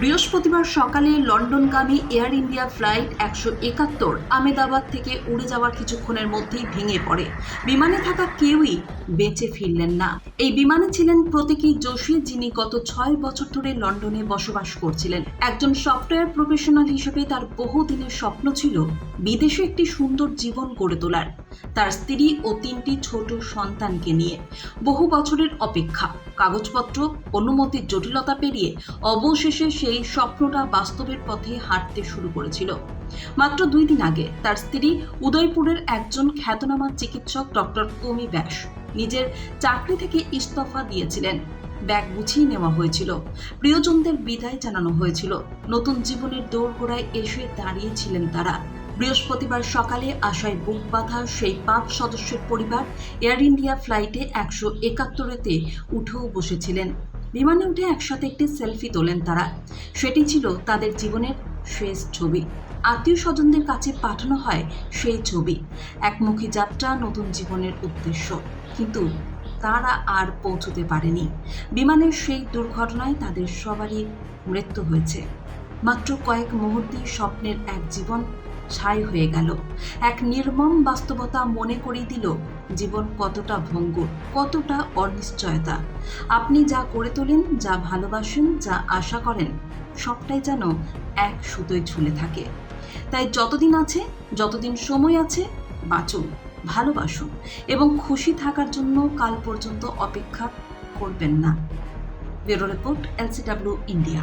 বৃহস্পতিবার সকালে লন্ডনগামী air India flight একশো একাত্তর আমেদাবাদ থেকে উড়ে যাওয়ার কিছুক্ষণের মধ্যেই ভেঙে পড়ে। বিমানে থাকা কেউই বেঁচে ফিরলেন না। এই বিমানে ছিলেন প্রতীকী যোশী, যিনি গত ছয় বছর ধরে লন্ডনে বসবাস করছিলেন। একজন সফটওয়্যার প্রফেশনাল হিসেবে তার বহুদিনের স্বপ্ন ছিল বিদেশে একটি সুন্দর জীবন গড়ে তোলার। তার স্ত্রী ও তিনটি ছোট সন্তানকে নিয়ে। বহু বছরের অপেক্ষা, কাগজপত্র অনুমতির জটিলতা পেরিয়ে অবশেষে সেই স্বপ্নটা বাস্তবের পথে হাঁটতে শুরু করেছিল। মাত্র দুই দিন আগে তার স্ত্রী উদয়পুরের একজন খ্যাতনামা চিকিৎসক ডক্টর কমি ব্যাস নিজের চাকরি থেকে ইস্তফা দিয়েছিলেন। ব্যাগ গুছিয়ে নেওয়া হয়েছিল। প্রিয়জনদের বিদায় জানানো হয়েছিল। নতুন জীবনের দোরগোড়ায় এসে দাঁড়িয়েছিলেন তারা। বৃহস্পতিবার সকালে আশায় বুক বাঁধা সেই পাঁচ সদস্যের পরিবার এয়ার ইন্ডিয়া ফ্লাইটে একশো একাত্তরেতে উঠেও বসেছিলেন। বিমানে উঠে একসাথে একটি সেলফি তোলেন তারা। সেটি ছিল তাদের জীবনের শেষ ছবি। আত্মীয় স্বজনদের কাছে পাঠানো হয় সেই ছবি। একমুখী যাত্রা নতুন জীবনের উদ্দেশ্য। কিন্তু তারা আর পৌঁছতে পারেনি। বিমানের সেই দুর্ঘটনায় তাদের সবারই মৃত্যু হয়েছে। মাত্র কয়েক মুহূর্তে স্বপ্নের এক জীবন ছাই হয়ে গেল। এক নির্মম বাস্তবতা মনে করিয়ে দিল জীবন কতটা ভঙ্গুর, কতটা অনিশ্চয়তা। আপনি যা করে তোলেন, যা ভালোবাসেন, যা আশা করেন, সবটাই যেন এক সুতোয় ঝুলে থাকে। তাই যতদিন আছে, যতদিন সময় আছে, বাঁচুন, ভালোবাসুন এবং খুশি থাকার জন্য কাল পর্যন্ত অপেক্ষা করবেন না। Bureau report, LCW, India.